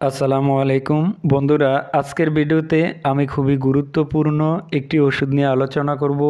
আসসালামু আলাইকুম। বন্ধুরা, আজকের ভিডিওতে আমি খুবই গুরুত্বপূর্ণ একটি ওষুধ নিয়ে আলোচনা করব।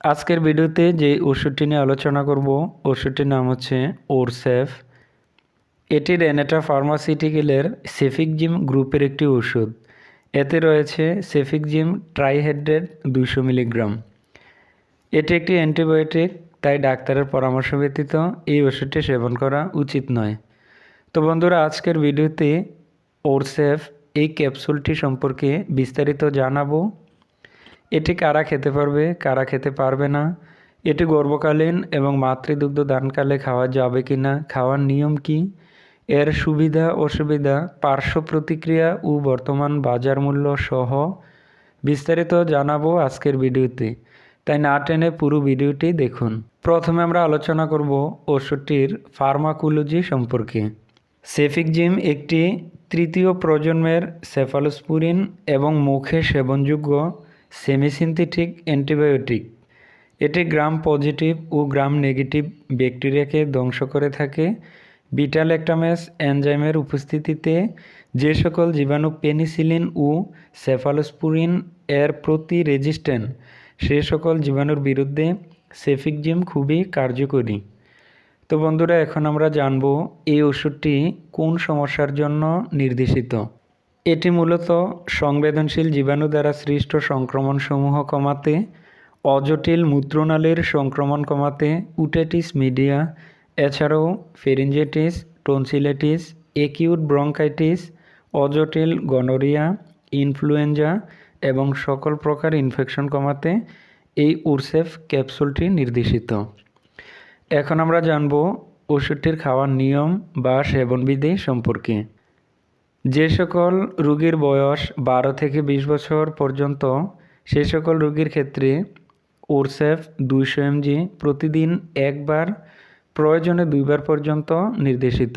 আজকের ভিডিওতে যে ওষুধটি নিয়ে আলোচনা করব, ওষুধটির নাম হচ্ছে ওরসেফ। এটি রেনেটা ফার্মাসিউটিক্যালের সেফিকজিম গ্রুপের একটি ওষুধ। এতে রয়েছে সেফিকজিম ট্রাইহাইড্রেট দুইশো মিলিগ্রাম। এটি একটি অ্যান্টিবায়োটিক, তাই ডাক্তারের পরামর্শ ব্যতীত এই ওষুধটি সেবন করা উচিত নয়। তো বন্ধুরা, আজকের ভিডিওতে ওরসেফ এই ক্যাপসুলটি সম্পর্কে বিস্তারিত জানাব। এটি কারা খেতে পারবে, কারা খেতে পারবে না, এটি গর্ভকালীন এবং মাতৃদুগ্ধ দানকালে খাওয়া যাবে কি না খাওয়ার নিয়ম কি, এর সুবিধা, অসুবিধা, পার্শ্ব প্রতিক্রিয়া ও বর্তমান বাজার মূল্য সহ বিস্তারিত জানাব আজকের ভিডিওতে। তাই না টেনে পুরো ভিডিওটি দেখুন। প্রথমে আমরা আলোচনা করব ওষুধটির ফার্মাকোলজি সম্পর্কে। সেফিকজিম একটি তৃতীয় প্রজন্মের সেফালোস্পুরিন এবং মুখে সেবনযোগ্য সেমিসিনথেটিক অ্যান্টিবায়োটিক। এটি গ্রাম পজিটিভ ও গ্রাম নেগেটিভ ব্যাকটেরিয়াকে ধ্বংস করে থাকে। বিটালেকটামেস এনজাইমের উপস্থিতিতে যে সকল জীবাণু পেনিসিলিন ও সেফালোস্পুরিন এর প্রতি রেজিস্ট্যান্ট সে সকল জীবাণুর বিরুদ্ধে সেফিকজিম খুবই কার্যকরী। তো বন্ধুরা, এখন আমরা জানব এই ওষুধটি কোন সমস্যার জন্য নির্দেশিত। এটি মূলত সংবেদনশীল জীবাণু দ্বারা সৃষ্ট সংক্রমণসমূহ কমাতে, অজটিল মূত্রনালীর সংক্রমণ কমাতে, উটেটিস মিডিয়া, এছাড়াও ফেরিঞ্জেটিস টনসিলেটিস একিউট ব্রঙ্কাইটিস অজটিল গনোরিয়া ইনফ্লুয়েঞ্জা এবং সকল প্রকার ইনফেকশন কমাতে এই উরসেফ ক্যাপসুলটি নির্দেশিত। এখন আমরা জানব ওষুধটির খাওয়ার নিয়ম বা সেবনবিধি সম্পর্কে। যে সকল রোগীর বয়স বারো থেকে বিশ বছর পর্যন্ত, সে সকল রোগীর ক্ষেত্রে ওরসেফ দুইশো এমজি প্রতিদিন একবার, প্রয়োজনে দুইবার পর্যন্ত নির্দেশিত।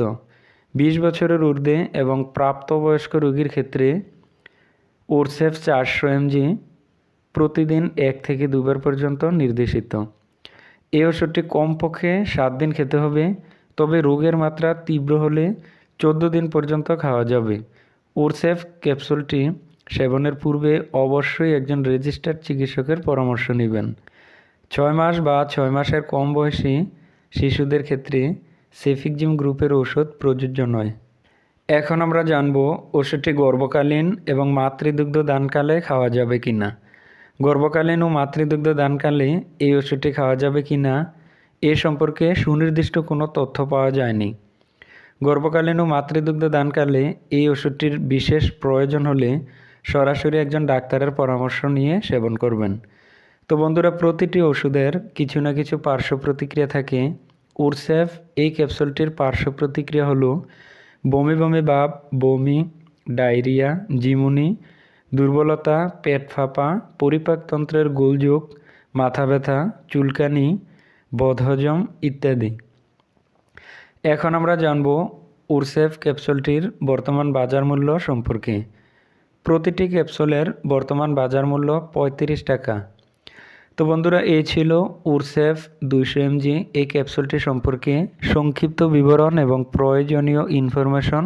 বিশ বছরের ঊর্ধ্বে এবং প্রাপ্তবয়স্ক রোগীর ক্ষেত্রে ওরসেফ চারশো এমজি প্রতিদিন এক থেকে দুবার পর্যন্ত নির্দেশিত। এই ওষুধটি কমপক্ষে সাত দিন খেতে হবে, তবে রোগের মাত্রা তীব্র হলে চোদ্দ দিন পর্যন্ত খাওয়া যাবে। ওরসেফ ক্যাপসুলটি সেবনের পূর্বে অবশ্যই একজন রেজিস্টার্ড চিকিৎসকের পরামর্শ নেবেন। ছয় মাস বা ছয় মাসের কম বয়সী শিশুদের ক্ষেত্রে সেফিকজিম গ্রুপের ওষুধ প্রযোজ্য নয়। এখন আমরা জানব ওষুধটি গর্ভকালীন এবং মাতৃদুগ্ধ দানকালে খাওয়া যাবে কি না গর্ভকালীন ও মাতৃদুগ্ধ দানকালে এই ওষুধটি খাওয়া যাবে কি না, এ সম্পর্কে সুনির্দিষ্ট কোনো তথ্য পাওয়া যায়নি। গর্ভকালীন ও মাতৃদুগ্ধ দানকালে এই ওষুধটির বিশেষ প্রয়োজন হলে সরাসরি একজন ডাক্তারের পরামর্শ নিয়ে সেবন করবেন। তো বন্ধুরা, প্রতিটি ওষুধের কিছু না কিছু পার্শ্ব প্রতিক্রিয়া থাকে। উরসেফ এই ক্যাপসুলটির পার্শ্ব প্রতিক্রিয়া হলো বমি বমি ভাব, বমি, ডায়রিয়া, জিমুনি দুর্বলতা, পেট ফাঁপা পরিপাকতন্ত্রের গোলযোগ, মাথা ব্যথা, চুলকানি, বদহজম ইত্যাদি। এখন আমরা জানব উরসেফ ক্যাপসুলটির বর্তমান বাজার মূল্য সম্পর্কে। প্রতিটি ক্যাপসুলের বর্তমান বাজার মূল্য পঁয়ত্রিশ টাকা। তো বন্ধুরা, এই ছিল উরসেফ দুইশো এমজি। এই ক্যাপসুলটি সম্পর্কে সংক্ষিপ্ত বিবরণ এবং প্রয়োজনীয় ইনফরমেশন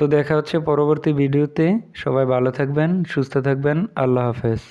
তো দেখা হচ্ছে পরবর্তী ভিডিওতে। সবাই ভালো থাকবেন সুস্থ থাকবেন। আল্লাহ হাফেজ।